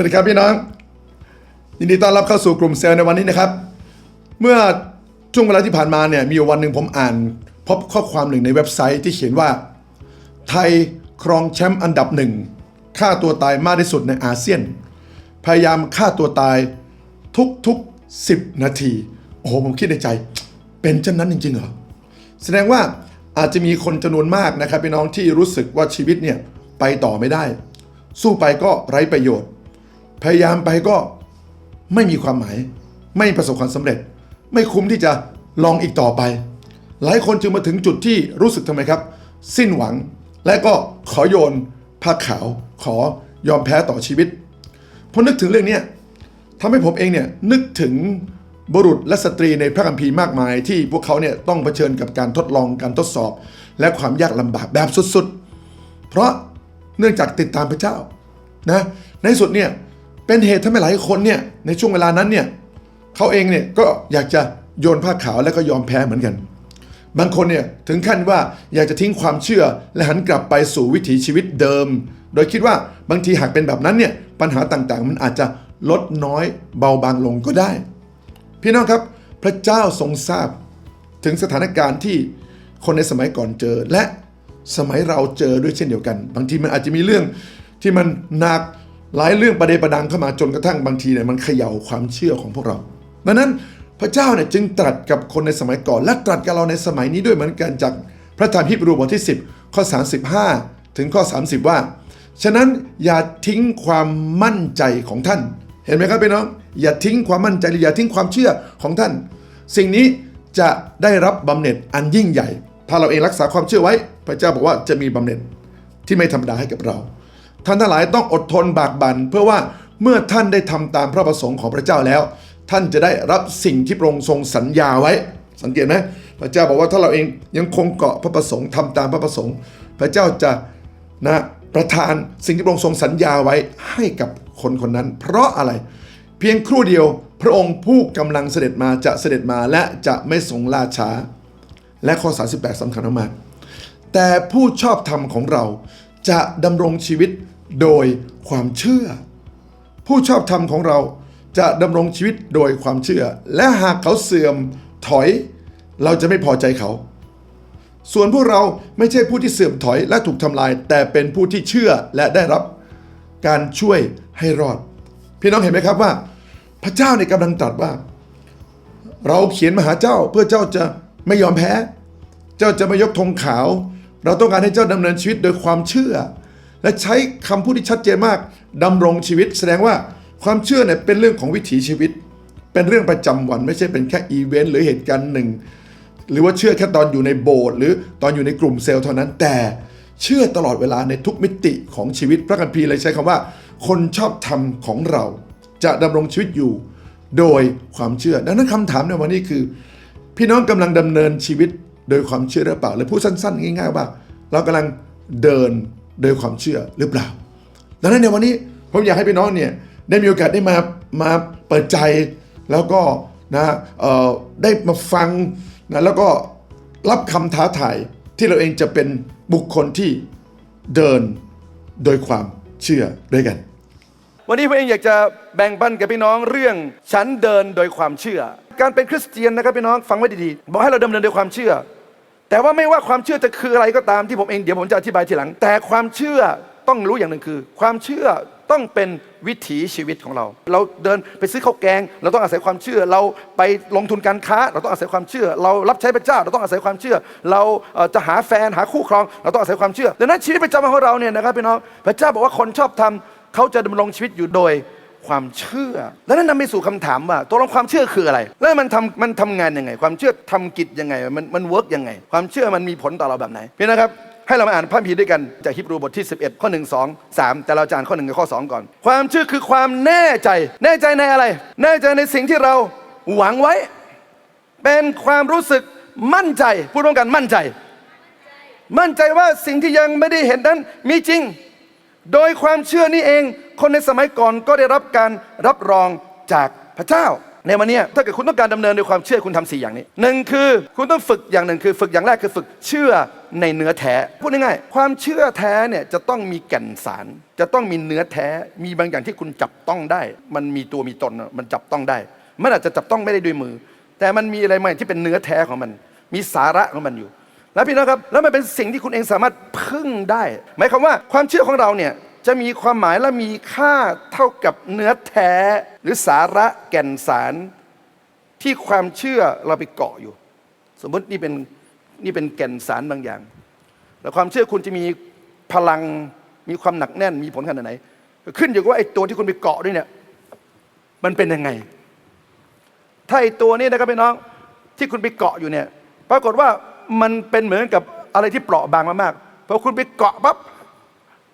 วัสดีครับพี่น้อง ยินดีต้อนรับเข้าสู่กลุ่มเซลล์ในวันนี้นะครับ เมื่อช่วงเวลาที่ผ่านมาเนี่ยมีวันหนึ่งผมอ่าน พบข้อความหนึ่งในเว็บไซต์ที่เขียนว่า ไทยครองแชมป์อันดับหนึ่งฆ่าตัวตายมากที่สุดในอาเซียน พยายามฆ่าตัวตายทุกๆ 10 นาที โอ้โหผมคิดในใจ เป็นเช่นนั้นจริงๆเหรอแสดงว่าอาจจะมีคนจำนวนมากนะครับพี่น้องที่รู้สึกว่าชีวิตเนี่ยไปต่อไม่ได้ สู้ไปก็ไร้ประโยชน์ พยายามไปก็ไม่มีความหมาย ไม่ประสบความสำเร็จ ไม่คุ้มที่จะลองอีกต่อไป หลายคนจึงมาถึงจุดที่รู้สึกทำไมครับ สิ้นหวังและก็ขอโยนผ้าขาวขอยอมแพ้ต่อชีวิตพอนึกถึงเรื่องนี้ทำให้ผมเองเนี่ยนึกถึงบุรุษและสตรีในพระคัมภีร์มากมาย ที่พวกเขาเนี่ยต้องเผชิญกับการทดลองการทดสอบ และความยากลำบากแบบสุดๆ เพราะเนื่องจากติดตามพระเจ้านะในสุดเนี่ย เป็นเหตุทำให้หลายคนเนี่ยในช่วงเวลานั้นเนี่ยเขาเองเนี่ยก็อยากจะโยนผ้าขาวแล้วก็ยอมแพ้เหมือนกัน บางคนเนี่ยถึงขั้นว่าอยากจะทิ้งความเชื่อและหันกลับไปสู่วิถีชีวิตเดิม โดยคิดว่าบางทีหากเป็นแบบนั้นเนี่ยปัญหาต่างๆ มันอาจจะลดน้อยเบาบางลงก็ได้ พี่น้องครับ พระเจ้าทรงทราบ ถึงสถานการณ์ที่คนในสมัยก่อนเจอและสมัยเราเจอด้วยเช่นเดียวกัน บางทีมันอาจจะมีเรื่องที่มันหนัก หลายเรื่องประเดประดังเข้ามาจนกระทั่งบางทีเนี่ยมันเขย่าความเชื่อของพวกเราดังนั้นพระเจ้าเนี่ยจึงตรัสกับคนในสมัยก่อน และตรัสกับเราในสมัยนี้ด้วยเหมือนกันจากพระธรรมฮิบรูบทที่ 10 ข้อ 35 ถึงข้อ 30 ว่า ฉะนั้นอย่าทิ้งความมั่นใจของท่าน เห็นไหมครับพี่น้อง อย่าทิ้งความมั่นใจหรืออย่าทิ้งความเชื่อของท่าน สิ่งนี้จะได้รับบำเหน็จอันยิ่งใหญ่ ถ้าเราเองรักษาความเชื่อไว้ พระเจ้าบอกว่าจะมีบำเหน็จที่ไม่ธรรมดาให้กับเรา ท่านทั้งหลายต้องอดทนบากบัน่นเพื่อว่าเมื่อท่านได้ทำตามพระประสงค์ของพระเจ้าแล้ว ท่านจะได้รับสิ่งที่พระองค์ทรงสัญญาไว้ สังเกตไหมพระเจ้าบอกว่าถ้าเราเองยังคงเกาะพระประสงค์ทำตามพระประสงค์ พระเจ้าจะนะประทานสิ่งที่พระองค์ทรงสัญญาไว้ให้กับคนคนนั้น เพราะอะไร เพียงครู่เดียวพระองค์ผู้กำลังเสด็จมาจะเสด็จมาและจะไม่ทรงล่าช้า และข้อ 38สำคัญมากแต่ผู้ชอบธรรมของเรา จะดำรงชีวิตโดยความเชื่อ ผู้ชอบธรรมของเราจะดำรงชีวิตโดยความเชื่อ และหากเขาเสื่อมถอย เราจะไม่พอใจเขา ส่วนพวกเราไม่ใช่ผู้ที่เสื่อมถอยและถูกทำลาย แต่เป็นผู้ที่เชื่อและได้รับ การช่วยให้รอด พี่น้องเห็นไหมครับว่า พระเจ้าในกำลังตรัสว่า เราเขียนมาหาเจ้าเพื่อเจ้าจะไม่ยอมแพ้ เจ้าจะไม่ยกธงขาว เราต้องการให้เจ้าดำเนินชีวิตโดยความเชื่อ และใช้คำพูดที่ชัดเจนมากดำรงชีวิต แสดงว่าความเชื่อเนี่ยเป็นเรื่องของวิถีชีวิต เป็นเรื่องประจำวันไม่ใช่เป็นแค่อีเวนต์หรือเหตุการณ์หนึ่ง หรือว่าเชื่อแค่ตอนอยู่ในโบสถ์หรือตอนอยู่ในกลุ่มเซลล์เท่านั้นแต่เชื่อตลอดเวลาในทุกมิติของชีวิตพระคัมภีร์เลยใช้คำว่า คนชอบธรรมของเรา จะดำรงชีวิตอยู่ โดยความเชื่อ ดังนั้นคำถามในวันนี้คือ พี่น้องกำลังดำเนินชีวิต โดยความเชื่อหรือเปล่าหรือพูดสั้นๆ ง่ายๆว่า เรากำลังเดินโดยความเชื่อหรือเปล่า ดังนั้นในวันนี้ผมอยากให้พี่น้องเนี่ยได้มีโอกาสได้มามาเปิดใจแล้วก็นะเออได้มาฟังนะแล้วก็รับคำท้าทายที่เราเองจะเป็นบุคคลที่เดินโดยความเชื่อด้วยกัน วันนี้ผมเองอยากจะแบ่งปันกับพี่น้องเรื่องฉันเดินโดยความเชื่อ การเป็นคริสเตียนนะครับพี่น้องฟังไว้ดีๆบอกให้เราดำเนินโดยความเชื่อ แต่ว่าไม่ว่าความเชื่อจะคืออะไรก็ตามที่ผมเองเดี๋ยวผมจะอธิบายทีหลัง แต่ความเชื่อต้องรู้อย่างหนึ่งคือ ความเชื่อต้องเป็นวิถีชีวิตของเรา เราเดินไปซื้อข้าวแกง เราต้องอาศัยความเชื่อ เราไปลงทุนการค้า เราต้องอาศัยความเชื่อ เรารับใช้พระเจ้า เราต้องอาศัยความเชื่อ เราจะหาแฟนหาคู่ครอง เราต้องอาศัยความเชื่อดังนั้นชีวิตประจำวันของเราเนี่ยนะครับพี่น้องพระเจ้าบอกว่าคนชอบทำเขาจะดำรงชีวิตอยู่โดย ความเชื่อ แล้วนั่นนำไปสู่คำถามว่าตัวเราความเชื่อคืออะไร แล้วมันทำมันทำงานยังไง ความเชื่อทำกิจยังไง มันมันเวิร์กยังไง ความเชื่อมันมีผลต่อเราแบบไหนพี่นะครับให้เรามาอ่านพระคัมภีร์ด้วยกันจากฮิบรูบทที่ 11 ข้อ 1 2 3 แต่เราจะอ่านข้อ 1 กับข้อ 2 ก่อน ความเชื่อคือความแน่ใจ แน่ใจในอะไร แน่ใจในสิ่งที่เราหวังไว้ เป็นความรู้สึกมั่นใจ พูดร่วมกันมั่นใจ มั่นใจว่าสิ่งที่ยังไม่ได้เห็นนั้นมีจริง โดยความเชื่อนี้เอง คนในสมัยก่อนก็ได้รับการรับรองจากพระเจ้าในวันนี้ถ้าเกิดคุณต้องการดำเนินด้วยความเชื่อคุณทำสี่อย่างนี้หนึ่งคือคุณต้องฝึกอย่างหนึ่งคือ ฝึกอย่างแรกคือฝึกเชื่อในเนื้อแท้พูดง่ายๆความเชื่อแท้เนี่ยจะต้องมีแก่นสาร จะต้องมีเนื้อแท้ มีบางอย่างที่คุณจับต้องได้ มันมีตัวมีตนมันจับต้องได้มันอาจจะจับต้องไม่ได้ด้วยมือ แต่มันมีอะไรบางอย่างที่เป็นเนื้อแท้ของมัน มีสาระของมันอยู่ แล้วพี่น้องครับแล้วมันเป็นสิ่งที่คุณเองสามารถพึ่งได้ หมายความว่าความเชื่อของเราเนี่ย จะมีความหมายและมีค่าเท่ากับเนื้อแท้ หรือสาระแก่นสารที่ความเชื่อเราไปเกาะอยู่ สมมตินี่เป็นนี่เป็นแก่นสารบางอย่าง แล้วความเชื่อคุณจะมีพลังมีความหนักแน่นมีผลขนาดไหน ขึ้นอยู่กับว่าไอ้ตัวที่คุณไปเกาะด้วยเนี่ยมันเป็นยังไง ถ้าไอ้ตัวนี้นะครับพี่น้องที่คุณไปเกาะอยู่เนี่ยปรากฏว่ามันเป็นเหมือนกับอะไรที่เปราะบางมากๆพอคุณไปเกาะปั๊บ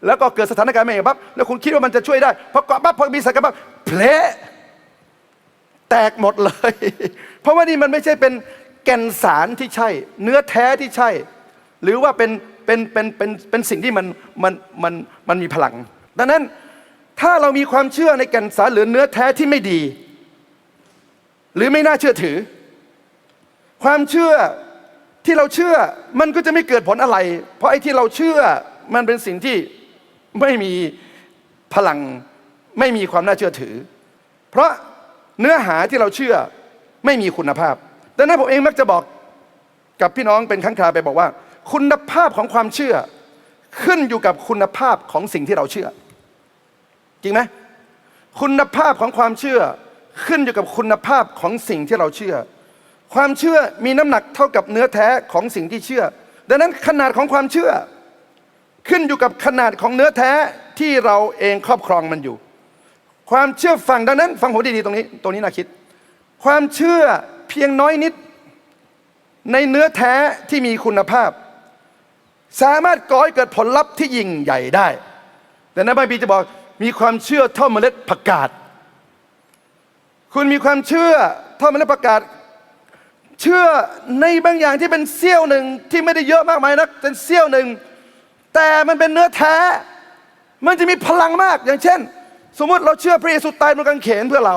แล้วก็เกิดสถานการณ์ไม่ปั๊บแล้วคุณคิดว่ามันจะช่วยได้พอเกาะปั๊บพอมีสถานการณ์ปั๊บเพลแตกหมดเลย เพราะว่านี่มันไม่ใช่เป็นแก่นสารที่ใช่ เนื้อแท้ที่ใช่ หรือว่าเป็นเป็นเป็นเป็นเป็นสิ่งที่มันมันมันมันมีพลัง ดังนั้นถ้าเรามีความเชื่อในแก่นสารหรือเนื้อแท้ที่ไม่ดี หรือไม่น่าเชื่อถือ ความเชื่อที่เราเชื่อมันก็จะไม่เกิดผลอะไร เพราะไอ้ที่เราเชื่อมันเป็นสิ่งที่ ไม่มีพลังไม่มีความน่าเชื่อถือ เพราะเนื้อหาที่เราเชื่อไม่มีคุณภาพดังนั้นผมเองมักจะบอกกับพี่น้องเป็นครั้งคราไปบอกว่า คุณภาพของความเชื่อ ขึ้นอยู่กับคุณภาพของสิ่งที่เราเชื่อ จริงไหมคุณภาพของความเชื่อขึ้นอยู่กับคุณภาพของสิ่งที่เราเชื่อ ความเชื่อมีน้ำหนักเท่ากับเนื้อแท้ของสิ่งที่เชื่อ ดังนั้นขนาดของความเชื่อ ขึ้นอยู่กับขนาดของเนื้อแท้ที่เราเองครอบครองมันอยู่ ความเชื่อฟังดังนั้น ฟังผมดีๆตรงนี้ ตรงนี้น่าคิด ความเชื่อเพียงน้อยนิด ในเนื้อแท้ที่มีคุณภาพ สามารถก่อให้เกิดผลลัพธ์ที่ยิ่งใหญ่ได้ แต่ในพระบีจะบอกมีความเชื่อเท่าเมล็ดผักกาดคุณมีความเชื่อเท่าเมล็ดผักกาดเชื่อในบางอย่างที่เป็นเสี้ยวหนึ่งที่ไม่ได้เยอะมากมายนักเป็นเสี้ยวหนึ่ง แต่มันเป็นเนื้อแท้ มันจะมีพลังมาก อย่างเช่น สมมติเราเชื่อพระเยซูตายบนกางเขนเพื่อเรา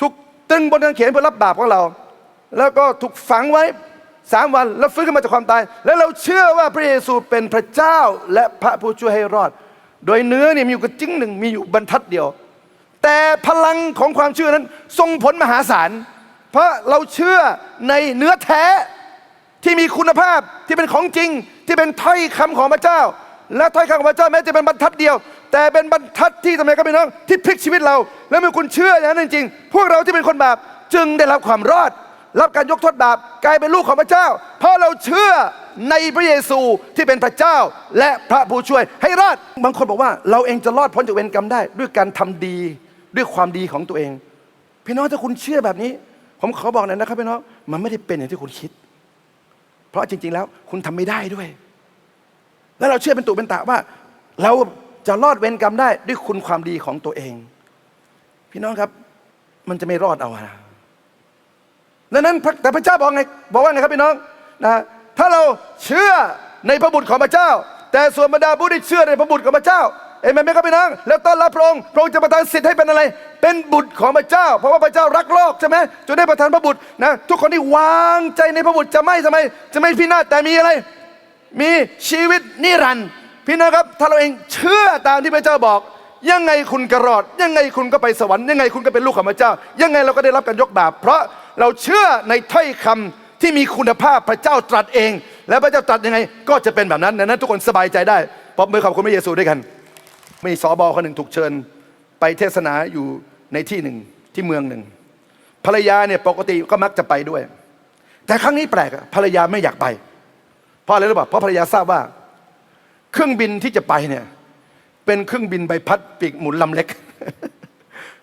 ถูกตึงบนกางเขนเพื่อรับบาปของเรา แล้วก็ถูกฝังไว้สามวันแล้วฟื้นขึ้นมาจากความตาย แล้วเราเชื่อว่าพระเยซูเป็นพระเจ้าและพระผู้ช่วยให้รอด โดยเนื้อเนี่ยมีอยู่กระจิ้งหนึ่งมีอยู่บรรทัดเดียว แต่พลังของความเชื่อนั้นทรงผลมหาศาล เพราะเราเชื่อในเนื้อแท้ที่มีคุณภาพที่เป็นของจริง ที่เป็นถ้อยคำของพระเจ้า และถ้อยคำของพระเจ้าแม้จะเป็นบรรทัดเดียว แต่เป็นบรรทัดที่ทำไมครับพี่น้องที่พลิกชีวิตเรา และเมื่อคุณเชื่ออย่างนั้นจริงๆพวกเราที่เป็นคนบาปจึงได้รับความรอด รับการยกโทษบาปกลายเป็นลูกของพระเจ้า เพราะเราเชื่อในพระเยซูที่เป็นพระเจ้า และพระผู้ช่วยให้รอดบางคนบอกว่า เราเองจะรอดพ้นจากเวรกรรมได้ ด้วยการทำดีด้วยความดีของตัวเอง พี่น้องถ้าคุณเชื่อแบบนี้ ผมขอบอกหน่อยนะครับพี่น้องมันไม่ได้เป็นอย่างที่คุณคิด ราะจริง ๆ แล้วคุณทำไม่ได้ด้วย แล้วเราเชื่อเป็นตุเป็นตะว่า เราจะรอดเวรกรรมได้ด้วยคุณความดีของตัวเอง พี่น้องครับ มันจะไม่รอดเอานะดังนั้นแต่พระเจ้าบอกไงบอกว่าไงครับพี่น้องนะถ้าเราเชื่อในพระบุตรของพระเจ้า แต่ส่วนบรรดาผู้ที่เชื่อในพระบุตรของพระเจ้าเอเมนไหมครับพี่น้อง แล้วต้อนรับพระองค์พระองค์จะประทานสิทธิ์ให้เป็นอะไร เป็นบุตรของพระเจ้า เพราะว่าพระเจ้ารักโลกใช่ไหมจนได้ประทานพระบุตรนะทุกคนที่วางใจในพระบุตรจะไม่ทำไม จะไม่พินาศแต่มีอะไร มีชีวิตนิรันดร์พี่น้องครับถ้าเราเองเชื่อตามที่พระเจ้าบอก ยังไงคุณก็รอด ยังไงคุณก็ไปสวรรค์ยังไงคุณก็เป็นลูกของพระเจ้า ยังไงเราก็ได้รับการยกบาปเพราะเราเชื่อในถ้อยคำที่มีคุณภาพพระเจ้าตรัสเอง และพระเจ้าตรัสยังไง ก็จะเป็นแบบนั้นดังนั้น ทุกคนสบายใจได้ปรบมือขอบคุณพระเยซูด้วยกัน มีสอบอคนหนึ่งถูกเชิญ ไปเทศนาอยู่ในที่หนึ่งที่เมืองหนึ่งภรรยาเนี่ยปกติก็มักจะไปด้วย แต่ครั้งนี้แปลกภรรยาไม่อยากไป เพราะอะไรรู้ป่ะเพราะภรรยาทราบว่า เครื่องบินที่จะไปเนี่ย เป็นเครื่องบินใบพัดปีกหมุนลำเล็ก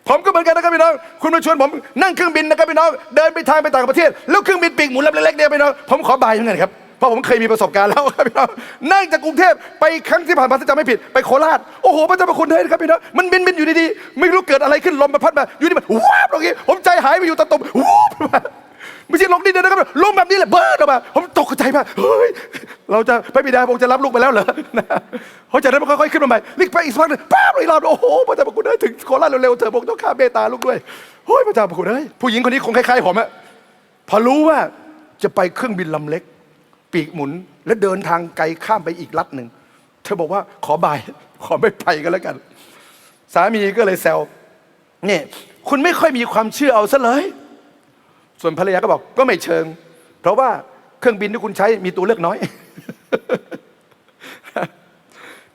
ผมก็เหมือนกันนะครับพี่น้องคุณมาชวนผมนั่งเครื่องบินนะครับพี่น้องเดินไปทางไปต่างประเทศ แล้วเครื่องบินปีกหมุนลำเล็กเนี่ยพี่น้องผมขอบายเหมือนกันครับ ราะผมเคยมีประสบการณ์แล้วครับพี่น้องนั่งจากกรุงเทพไปครั้งที่ผ่านมาถ้าจำไม่ผิดไปโคราชโอ้โหพระเจ้าพระคุณเฮ้ยนะครับพี่น้องมันบินบินอยู่ดีๆไม่รู้เกิดอะไรขึ้นลมมันพัดมาอยู่ดีมันว้าบลงอย่างงี้ผมใจหายไปอยู่ตะตุ่มวูบลงมาไม่ใช่ลงดินเดียวนะครับลงแบบนี้แหละเบิร์ดออกมาผมตกใจมากเฮ้ยเราจะพระบิดาพระองจะรับลูกไปแล้วเหรอนะเพราะจากนั้นมันค่อยๆขึ้นมาใหม่ลิกไปอีกสักพักหนึ่งป๊าบเลยเราโอ้โหพระเจ้าพระคุณเอ้ยถึงโคราชเร็วๆเถอะพระองต้องข้าเมตาลูกด้วยโอ้ยพระเจ้าพระคุณเอ้ผู้หญิงคนนี้คงคล้ายๆผมอะพอรู้ว่าจะไปเครื่องบินลำเล็ก ปีกหมุน และเดินทางไกลข้ามไปอีกลัดหนึ่ง เธอบอกว่าขอบาย ขอไม่ไปกันแล้วกัน สามีก็เลยแซวเนี่ยคุณไม่ค่อยมีความเชื่อเอาซะเลย ส่วนภรรยาก็บอกก็ไม่เชิง เพราะว่าเครื่องบินที่คุณใช้มีตัวเลือกน้อย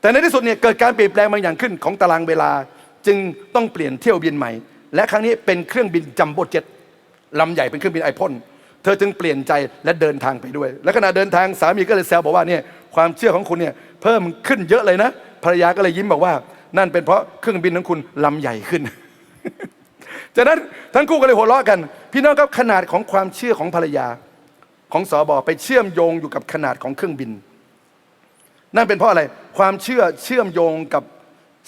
แต่ในที่สุดเนี่ยเกิดการเปลี่ยนแปลงบางอย่างขึ้นของตารางเวลา จึงต้องเปลี่ยนเที่ยวบินใหม่ และครั้งนี้เป็นเครื่องบินจัมโบ้เจ็ตลำใหญ่เป็นเครื่องบินไอพ่น ธอจึงเปลี่ยนใจและเดินทางไปด้วย และขณะเดินทางสามีก็เลยแซวบอกว่าเนี่ยความเชื่อของคุณเนี่ยเพิ่มขึ้นเยอะเลยนะ ภรรยาก็เลยยิ้มบอกว่า นั่นเป็นเพราะเครื่องบินของคุณลำใหญ่ขึ้น จากนั้นทั้งคู่ก็เลยหัวเราะกัน พี่น้องครับขนาดของความเชื่อของภรรยา ของสอบอไปเชื่อมโยงอยู่กับขนาดของเครื่องบิน นั่นเป็นเพราะอะไรความเชื่อเชื่อมโยงกับ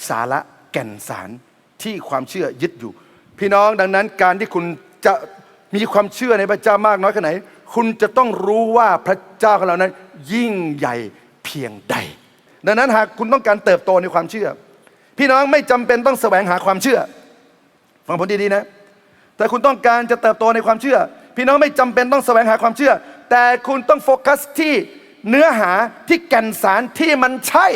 สาระแก่นสารที่ความเชื่อยึดอยู่ พี่น้องดังนั้นการที่คุณจะ มีความเชื่อในพระเจ้ามากน้อยแค่ไหน คุณจะต้องรู้ว่าพระเจ้าของเรานั้น ยิ่งใหญ่เพียงใด ดังนั้นหากคุณต้องการเติบโตในความเชื่อ พี่น้องไม่จำเป็นต้องแสวงหาความเชื่อ ฟังผมดีๆนะ แต่คุณต้องการจะเติบโตในความเชื่อ พี่น้องไม่จำเป็นต้องแสวงหาความเชื่อ แต่คุณต้องโฟกัสที่เนื้อหาที่แก่นสารที่มันใช่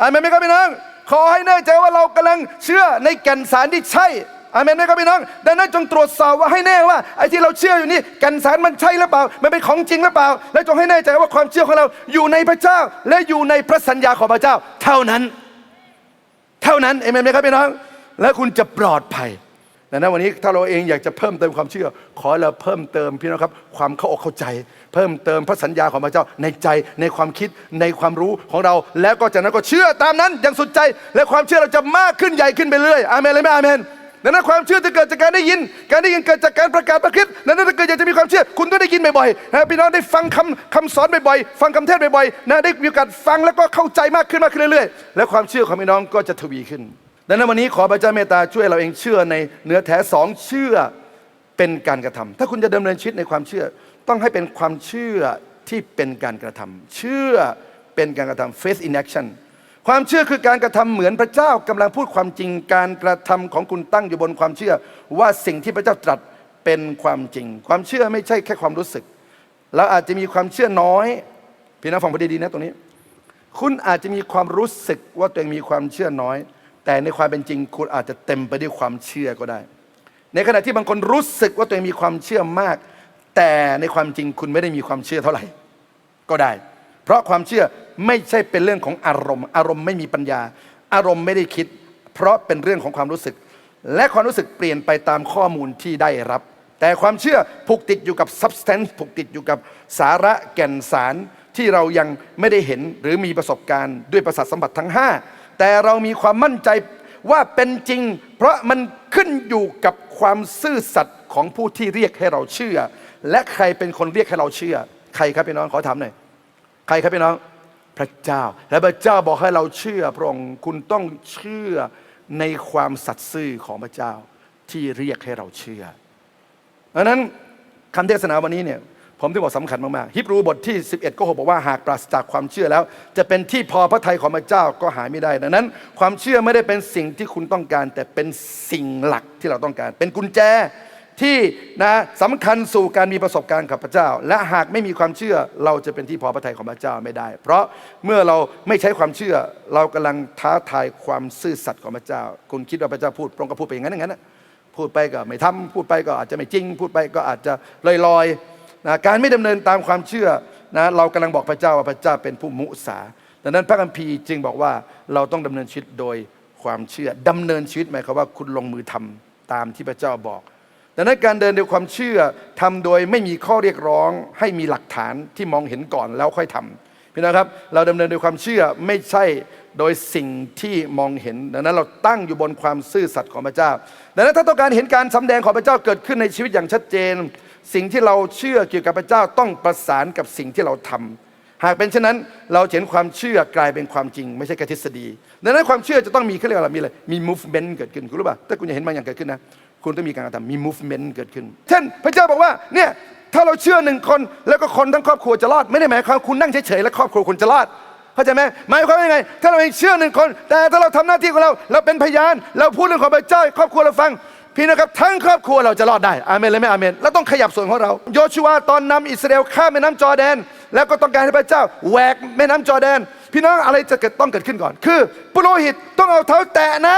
อานไหมครับพี่น้องขอให้แน่ใจว่าเรากำลังเชื่อในแก่นสารที่ใช่ อาเมนไหมครับพี่น้อง ดังนั้นจงตรวจสอบว่าให้แน่ว่าไอ้ที่เราเชื่ออยู่นี่ก่นสารมันใช่หรือเปล่า มันเป็นของจริงหรือเปล่า และจงให้แน่ใจว่าความเชื่อของเราอยู่ในพระเจ้า และอยู่ในพระสัญญาของพระเจ้า เท่านั้น เท่านั้นเอเมนไหมครับพี่น้อง และคุณจะปลอดภัยดังนั้นวันนี้ถ้าเราเองอยากจะเพิ่มเติมความเชื่อ ขอเราเพิ่มเติมพี่น้องครับความเข้าอกเข้าใจ เพิ่มเติมพระสัญญาของพระเจ้าในใจในความคิดในความรู้ของเรา แล้วก็จากนั้นก็เชื่อตามนั้นอย่างสุดใจ และความเชื่อเราจะมากขึ้นใหญ่ขึ้นไปเรื่อยอาเมนเลยไหมอาเมน ดังนั้นความเชื่อจะเกิดจากการได้ยิน การได้ยินเกิดจากการประกาศประคริสต์ดังนั้นถ้าเกิดอยากจะมีความเชื่อ คุณต้องได้ยินบ่อยๆนะพี่น้องได้ฟังคำคำสอนบ่อยๆฟังคำเทศบ่อยๆนะได้มีโอกาสฟังแล้วก็เข้าใจมากขึ้นมากขึ้นเรื่อยๆ และความเชื่อของพี่น้องก็จะทวีขึ้น ดังนั้นวันนี้ขอพระเจ้าเมตตาช่วยเราเองเชื่อในเนื้อแท้สองเชื่อเป็นการกระทำถ้าคุณจะดำเนินชีวิตในความเชื่อ ต้องให้เป็นความเชื่อที่เป็นการกระทำเชื่อเป็นการกระทำ faith in action ความเชื่อคือการกระทำเหมือนพระเจ้ากำลังพูดความจริงการกระทำของคุณตั้งอยู่บนความเชื่อ ว่าสิ่งที่พระเจ้าตรัสเป็นความจริง ความเชื่อไม่ใช่แค่ความรู้สึกเราอาจจะมีความเชื่อน้อยพี่น้องฟังพอดีๆนะตรงนี้ คุณอาจจะมีความรู้สึกว่าตัวเองมีความเชื่อน้อย แต่ในความเป็นจริง คุณอาจจะเต็มไปด้วยความเชื่อก็ได้ ในขณะที่บางคนรู้สึกว่าตัวเองมีความเชื่อมาก แต่ในความจริงคุณไม่ได้มีความเชื่อเท่าไหร่ ก็ได้ เพราะความเชื่อ ไม่ใช่เป็นเรื่องของอารมณ์ อารมณ์ไม่มีปัญญา อารมณ์ไม่ได้คิด เพราะเป็นเรื่องของความรู้สึก และความรู้สึกเปลี่ยนไปตามข้อมูลที่ได้รับ แต่ความเชื่อผูกติดอยู่กับ substance ผูกติดอยู่กับสาระแก่นสารที่เรายังไม่ได้เห็นหรือมีประสบการณ์ด้วยประสาทสัมผัสทั้ง 5 แต่เรามีความมั่นใจว่าเป็นจริง เพราะมันขึ้นอยู่กับความซื่อสัตย์ของผู้ที่เรียกให้เราเชื่อ และใครเป็นคนเรียกให้เราเชื่อ ใครครับพี่น้องขอถามหน่อยใครครับพี่น้อง พระเจ้า และพระเจ้าบอกให้เราเชื่อพระองค์คุณต้องเชื่อในความสัตย์ซื่อของพระเจ้าที่เรียกให้เราเชื่อดังนั้นคำเทศนาวันนี้เนี่ยผมที่บอกสำคัญมากๆฮิบรูบทที่ 11 ก็บอกว่าหากปราศจากความเชื่อแล้ว จะเป็นที่พอพระทัยของพระเจ้าก็หาไม่ได้ดังนั้น ความเชื่อไม่ได้เป็นสิ่งที่คุณต้องการ แต่เป็นสิ่งหลักที่เราต้องการ เป็นกุญแจ ที่นะสำคัญสู่การมีประสบการณ์กับพระเจ้า และหากไม่มีความเชื่อเราจะเป็นที่พอพระทัยของพระเจ้าไม่ได้ เพราะเมื่อเราไม่ใช้ความเชื่อ เรากำลังท้าทายความซื่อสัตย์ของพระเจ้า คุณคิดว่าพระเจ้าพูดพระองค์ก็พูดไปอย่างนั้นอย่างนั้นนะพูดไปก็ไม่ทำพูดไปก็อาจจะไม่จริง พูดไปก็อาจจะลอยๆนะการไม่ดำเนินตามความเชื่อนะเรากำลังบอกพระเจ้าว่าพระเจ้าเป็นผู้มุสาดังนั้นพระคัมภีร์จึงบอกว่าเราต้องดำเนินชีวิตโดยความเชื่อดำเนินชีวิตหมายความว่าคุณลงมือทำตามที่พระเจ้าบอก ดังนั้นการเดินด้วยความเชื่อทำโดยไม่มีข้อเรียกร้อง ให้มีหลักฐานที่มองเห็นก่อนแล้วค่อยทำพี่นะครับ เราดำเนินด้วยความเชื่อไม่ใช่โดยสิ่งที่มองเห็น ดังนั้นเราตั้งอยู่บนความซื่อสัตย์ของพระเจ้า ดังนั้นถ้าต้องการเห็นการสำแดงของพระเจ้าเกิดขึ้นในชีวิตอย่างชัดเจน สิ่งที่เราเชื่อเกี่ยวกับพระเจ้าต้องประสานกับสิ่งที่เราทำหากเป็นเช่นนั้นเราเห็นความเชื่อกลายเป็นความจริง ไม่ใช่แค่ทฤษฎี ดังนั้นความเชื่อจะต้องมีเขาเรียกว่าอะไรมีอะไรมี movement เกิดขึ้นคุณรู้ป่ะถ้าคุณอยากเห็นบางอย่างเกิดขึ้นนะ คุณต้องมีการกระทำมี movement เกิดขึ้นเช่นพระเจ้าบอกว่าเนี่ยถ้าเราเชื่อหนึ่งคนแล้วก็คนทั้งครอบครัวจะรอด ไม่ได้หมายความคุณนั่งเฉยๆแล้วครอบครัวคุณจะรอดเข้าใจไหมหมายความว่ายังไง ถ้าเราเชื่อหนึ่งคน แต่ถ้าเราทำหน้าที่ของเรา เราเป็นพยาน เราพูดเรื่องของพระเจ้าครอบครัวเราฟัง พี่นะครับทั้งครอบครัวเราจะรอดได้อาเมนเลยไหมอาเมนแล้วต้องขยับส่วนของเรา โยชูวาตอนนำอิสราเอลข้ามแม่น้ำจอแดน แล้วก็ต้องการให้พระเจ้าแหวกแม่น้ำจอแดน พี่น้องอะไรจะเกิดต้องเกิดขึ้นก่อน คือ ปุโรหิตต้องเอาเท้าแตะน้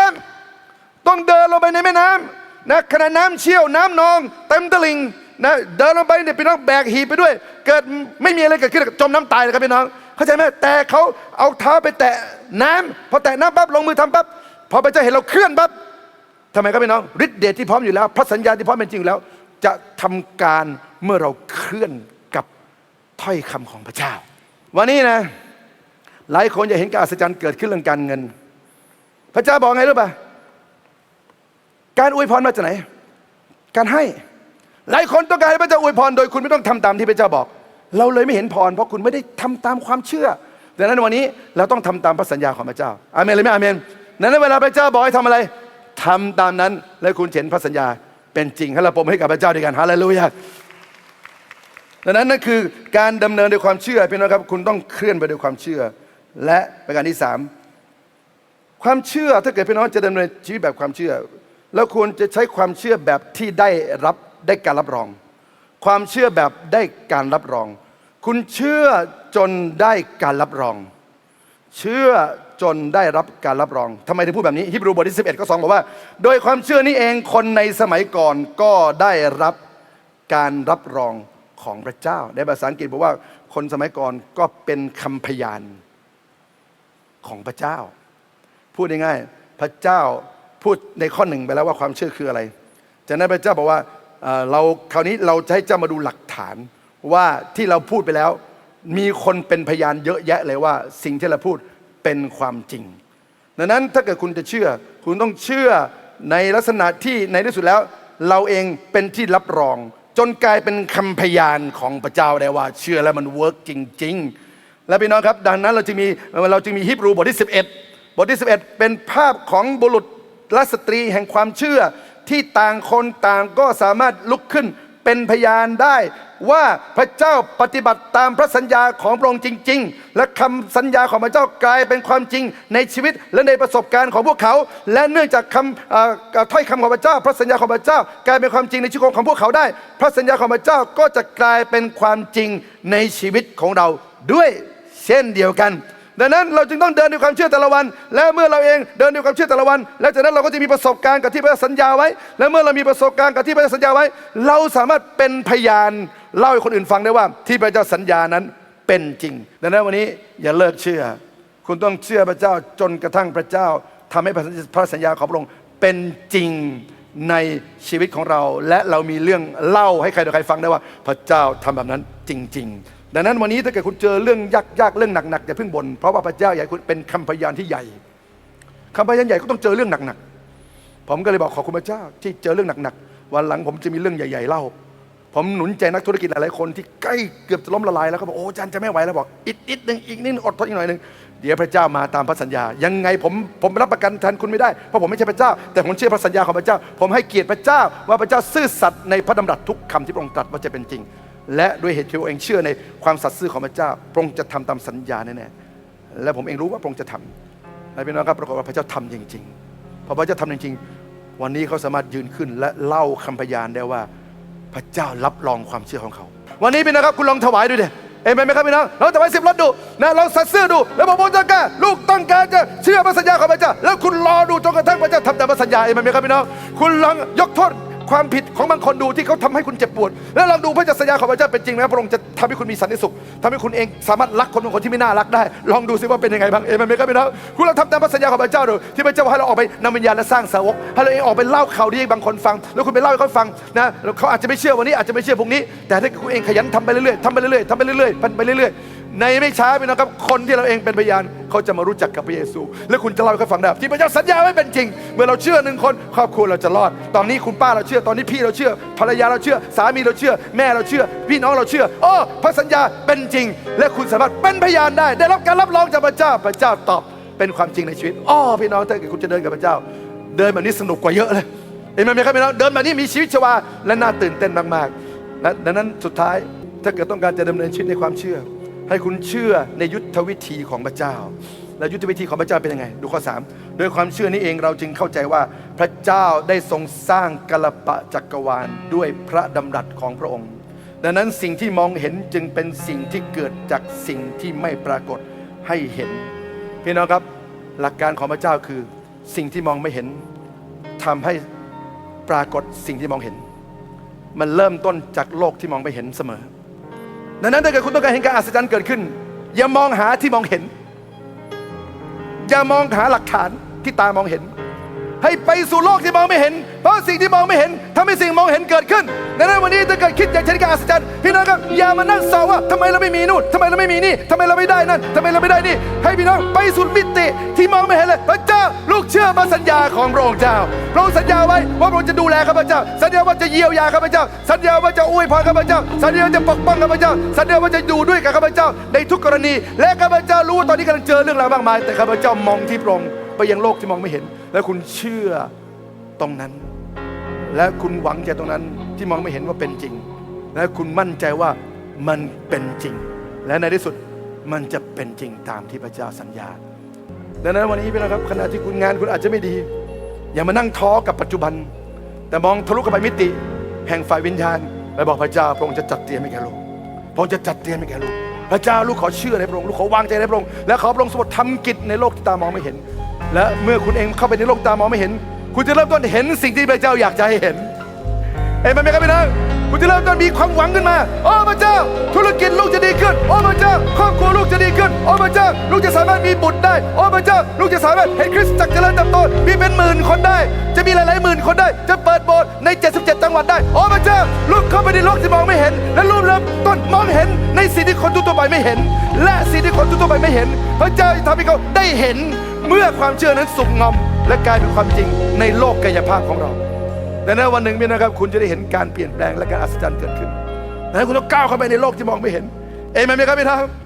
ำต้องเดินลงไปในแม่น้ำ นะขณะน้ำเชี่ยวน้ำนองเต็มตลิ่งนะเดินลงไปเนี่ยพี่น้องแบกหีบไปด้วย เกิดไม่มีอะไรเกิดขึ้นจมน้ำตายเลยครับพี่น้อง เข้าใจไหมแต่เขาเอาเท้าไปแตะน้ำพอแตะน้ำปั๊บลงมือทำปั๊บพอพระเจ้าเห็นเราเคลื่อนปั๊บทำไมครับพี่น้องฤทธิเดชที่พร้อมอยู่แล้ว พระสัญญาที่พร้อมเป็นจริงอยู่แล้ว จะทำการเมื่อเราเคลื่อนกับถ้อยคำของพระเจ้า วันนี้นะ หลายคนจะเห็นการอัศจรรย์เกิดขึ้นเรื่องการเงิน พระเจ้าบอกไงรู้ป่ะ การอวยพรมาจากไหน การให้ หลายคนต้องการให้พระเจ้าอวยพรโดยคุณไม่ต้องทำตามที่พระเจ้าบอก เราเลยไม่เห็นพร เพราะคุณไม่ได้ทำตามความเชื่อดังนั้นวันนี้เราต้องทำตามพระสัญญาของพระเจ้าอาเมนเลยไหมอาเมนดังนั้นเวลาพระเจ้าบอกให้ทำอะไรทำตามนั้นแล้วคุณเห็นพระสัญญาเป็นจริงให้เราปรบมือให้กับพระเจ้าด้วยกันฮาเลลูยาดังนั้นนั่นคือการดำเนินด้วยความเชื่อพี่น้องครับคุณต้องเคลื่อนไปด้วยความเชื่อ และประการที่สามความเชื่อถ้าเกิดพี่น้องจะดำเนินชีวิตแบบความเชื่อ แล้วควรจะใช้ความเชื่อแบบที่ได้รับได้การรับรอง ความเชื่อแบบได้การรับรอง คุณเชื่อจนได้การรับรอง เชื่อจนได้รับการรับรองทำไมถึงพูดแบบนี้ฮิบรูบทที่11ก็สองบอกว่า โดยความเชื่อนี้เองคนในสมัยก่อนก็ได้รับการรับรองของพระเจ้า ในภาษาอังกฤษบอกว่าคนสมัยก่อนก็เป็นคำพยานของพระเจ้า พูดง่ายๆพระเจ้า พูดในข้อหนึ่งไปแล้วว่าความเชื่อคืออะไร จากนั้นพระเจ้าบอกว่าเราคราวนี้เราจะให้เจ้ามาดูหลักฐานว่าที่เราพูดไปแล้ว มีคนเป็นพยานเยอะแยะเลยว่า สิ่งที่เราพูดเป็นความจริง ดังนั้นถ้าเกิดคุณจะเชื่อ คุณต้องเชื่อในลักษณะที่ในที่สุดแล้ว เราเองเป็นที่รับรอง จนกลายเป็นคำพยานของพระเจ้าได้ว่า เชื่อแล้วมันเวิร์กจริง ๆ และพี่น้องครับ ดังนั้นเราจึงมีเราจึงมีฮิบรูบทที่ 11 บทที่ 11 เป็นภาพของบุรุษ และสตรีแห่งความเชื่อที่ต่างคนต่างก็สามารถลุกขึ้นเป็นพยานได้ว่าพระเจ้าปฏิบัติตามพระสัญญาของพระองค์จริง ๆ และคำสัญญาของพระเจ้ากลายเป็นความจริงในชีวิตและในประสบการณ์ของพวกเขา และเนื่องจากคำถ้อยคำของพระเจ้า พระสัญญาของพระเจ้ากลายเป็นความจริงในชีวิตของพวกเขาได้ พระสัญญาของพระเจ้าก็จะกลายเป็นความจริงในชีวิตของเราด้วยเช่นเดียวกัน ดังนั้นเราจึงต้องเดินด้วยความเชื่อแต่ละวัน และเมื่อเราเองเดินด้วยความเชื่อแต่ละวัน และจากนั้นเราก็จะมีประสบการณ์กับที่พระเจ้าสัญญาไว้ และเมื่อเรามีประสบการณ์กับที่พระเจ้าสัญญาไว้ เราสามารถเป็นพยานเล่าให้คนอื่นฟังได้ว่าที่พระเจ้าสัญญานั้นเป็นจริง ดังนั้นวันนี้อย่าเลิกเชื่อ คุณต้องเชื่อพระเจ้าจนกระทั่งพระเจ้าทำให้พระสัญญาของพระองค์เป็นจริงในชีวิตของเรา และเรามีเรื่องเล่าให้ใครต่อใครฟังได้ว่า พระเจ้าทำแบบนั้นจริง ๆ ดังนั้นวันนี้ถ้าเกิดคุณเจอเรื่องยากๆเรื่องหนักๆอย่าเพิ่งบน่นเพราะว่าพระเจ้าอยากให้คุณเป็นคำพยานที่ใหญ่คำพยานใหญ่ก็ต้องเจอเรื่องหนักๆผมก็เลยบอกขอบคุณพระเจ้าที่เจอเรื่องหนักๆวันหลังผมจะมีเรื่องใหญ่ๆเล่า ผมหนุนใจนักธุรกิจหลายๆคนที่ใกล้เกือบจะล้มละลายแล้วเขาบอกโอ้อาจารย์จะไม่ไหวแล้วบอกอีกนิดนึงอีกนิดอดทนอีกหน่อยหนึงเดี๋ยวพระเจ้ามาตามพระสัญญา ยังไงผมผมรับประกันแทนคุณไม่ได้เพราะผมไม่ใช่พระเจ้า แต่ผมเชื่อพระสัญญาของพระเจ้า ผมให้เกียรติพระเจ้าว่าพระเจ้าซื่อสัตย์ในพระดำรัสทุกคำที่พระองค์ตรัสว่าจะเป็นจริง และด้วยเหตุที่พระองค์เองเชื่อในความสัตย์ซื่อของพระเจ้าพระองค์จะทำตามสัญญาแน่ๆและผมเองรู้ว่าพระองค์จะทำและพี่น้องครับปรากฏว่าพระเจ้าทำจริงๆพอพระเจ้าทำจริงๆ วันนี้เขาสามารถยืนขึ้นและเล่าคำพยานได้ว่าพระเจ้ารับรองความเชื่อของเขา วันนี้พี่นะครับคุณลองถวายดูเดิเอเมนไหมครับพี่น้องเราถวายสิบรถดูนะเราสัตย์ซื่อดู แล้วบอกว่าต้องการลูกต้องการจะเชื่อพระสัญญาของพระเจ้าแล้วคุณรอดูจนกระทั่งพระเจ้าทำตามพระสัญญาเอเมนไหมครับพี่น้องคุณลองยกโทษ ความผิดของบางคนดูที่เขาทำให้คุณเจ็บปวด แล้วลองดูพระสัญญาของพระเจ้าเป็นจริงไหมพระองค์จะทำให้คุณมีสันติสุขทำให้คุณเองสามารถรักคนบางคนที่ไม่น่ารักได้ ลองดูซิว่าเป็นยังไงบ้างเอเมนไหมครับพี่น้องคุณลองทำตามพระสัญญาของพระเจ้าดูที่พระเจ้าให้เราออกไปนำวิญญาณและสร้างสาวกให้เราเองออกไปเล่าข่าวดีให้บางคนฟัง แล้วคุณไปเล่าให้เขาฟังนะแล้วเขาอาจจะไม่เชื่อวันนี้อาจจะไม่เชื่อพรุ่งนี้ แต่ถ้าคุณเองขยันทำไปเรื่อยๆทำไปเรื่อยๆทำไปเรื่อยๆทำไปเรื่อยๆ ในไม่ช้าพี่น้องครับ คนที่เราเองเป็นพยานเขาจะมารู้จักกับพระเยซู และคุณจะเล่าให้เขาฟังได้ที่พระเจ้าสัญญาไว้เป็นจริง เมื่อเราเชื่อหนึ่งคนครอบครัวเราจะรอด ตอนนี้คุณป้าเราเชื่อ ตอนนี้พี่เราเชื่อ ภรรยาเราเชื่อ สามีเราเชื่อ แม่เราเชื่อ พี่น้องเราเชื่อโอ้พระสัญญาเป็นจริง และคุณสามารถเป็นพยานได้ ได้รับการรับรองจากพระเจ้าพระเจ้าตอบเป็นความจริงในชีวิตอ้อพี่น้องถ้าเกิดคุณจะเดินกับพระเจ้า เดินแบบนี้สนุกกว่าเยอะเลยเห็นไหมครับพี่น้องเดินแบบนี้มีชีวิตชีวาและน่าตื่นเต้นมากๆและดังนั้นสุดท้ายถ้าเกิดต้องการจะดำเนินชีวิตในความเชื่อ ให้คุณเชื่อในยุทธวิธีของพระเจ้า และยุทธวิธีของพระเจ้าเป็นยังไง ดูข้อ 3 โดยความเชื่อนี้เองเราจึงเข้าใจว่าพระเจ้าได้ทรงสร้างกลปะจักรวาลด้วยพระดำรัสของพระองค์ ดังนั้นสิ่งที่มองเห็นจึงเป็นสิ่งที่เกิดจากสิ่งที่ไม่ปรากฏให้เห็น พี่น้องครับหลักการของพระเจ้าคือสิ่งที่มองไม่เห็นทำให้ปรากฏสิ่งที่มองเห็น มันเริ่มต้นจากโลกที่มองไม่เห็นเสมอ ดังนั้นถ้าเกิดคุณต้องการเห็นการอัศจรรย์เกิดขึ้น อย่ามองหาที่มองเห็น อย่ามองหาหลักฐานที่ตามองเห็น ให้ไปสู่โลกที่มองไม่เห็น เพราะสิ่งที่มองไม่เห็นทำให้สิ่งมองเห็นเกิดขึ้นดังนั้นวันนี้ถ้าเกิดคิดอย่ากจะเห็นการอัศจรรย์พี่น้องครับอย่ามานั่งเศร้าว่าทำไมเราไม่มีนู่นทำไมเราไม่มีนี่ทำไมเราไม่ได้นั่นทำไมเราไม่ได้นี่ให้พี่น้องไปสู่มิติที่มองไม่เห็นเลยพระเจ้าลูกเชื่อมาสัญญาของพระองค์เจ้าพระองค์สัญญาไว้ว่าพระองค์จะดูแลข้าพเจ้า สัญญาว่าจะเยียวยาข้าพเจ้า สัญญาว่าจะอวยพรข้าพเจ้า สัญญาว่าจะปกป้องข้าพเจ้า สัญญาว่าจะอยู่ด้วยกับข้าพเจ้า ในทุกกรณี และข้าพเจ้ารู้ว่าตอนนี้กำลังเจอเรื่องราวมากมาย แต่ข้าพเจ้ามองที่พระองค์ไปยังโลกที่มองไม่เห็น และคุณเชื่อตรงนั้น และคุณหวังใจตรงนั้นที่มองไม่เห็นว่าเป็นจริง และคุณมั่นใจว่ามันเป็นจริง และในที่สุดมันจะเป็นจริงตามที่พระเจ้าสัญญา ดังนั้นวันนี้พี่น้องครับขณะที่คุณงานคุณอาจจะไม่ดี อย่ามานั่งท้อกับปัจจุบัน แต่มองทะลุเข้าไปมิติ แห่งฝ่ายวิญญาณไปบอกพระเจ้าพระองค์จะจัดเตรียมให้แก่ลูกพระองค์จะจัดเตรียมให้แก่ลูกพระเจ้าลูกขอเชื่อในพระองค์ลูกขอวางใจในพระองค์และขอพระองค์สมบูรณ์ทำกิจในโลกที่ตามองไม่เห็น และเมื่อคุณเองเข้าไปในโลกตามองไม่เห็น คุณจะเริ่มต้นเห็นสิ่งที่พระเจ้าอยากจะให้เห็นเห็นไหมครับพี่น้องคุณจะเริ่มต้นมีความหวังขึ้นมา โอ้พระเจ้า ธุรกิจลูกจะดีขึ้น โอ้พระเจ้า ครอบครัวลูกจะดีขึ้น โอ้พระเจ้า ลูกจะสามารถมีบุตรได้ โอ้พระเจ้า ลูกจะสามารถเห็นคริสตจักรเจริญเติบโตมีเป็นหมื่นคนได้ จะมีหลายๆหมื่นคนได้ จะเปิดโบสถ์ใน 77 จังหวัดได้ โอ้พระเจ้า ลูกเข้าไปในโลกที่มองไม่เห็น และลูกเริ่มต้นมองเห็นในสิ่งที่คนทั่วไปไม่เห็น และสิ่งที่คนทั่วไปไม่เห็น พระเจ้าจะทำให้เขาได้เห็น เมื่อความเชื่อนั้นสุกงอม และกลายเป็นความจริงในโลกกายภาพของเราดังนั้นวันหนึ่งนี่นะครับ คุณจะได้เห็นการเปลี่ยนแปลงและการอัศจรรย์เกิดขึ้นดังนั้นคุณต้องก้าวเข้าไปในโลกที่มองไม่เห็น เอเมนไหมครับพี่น้อง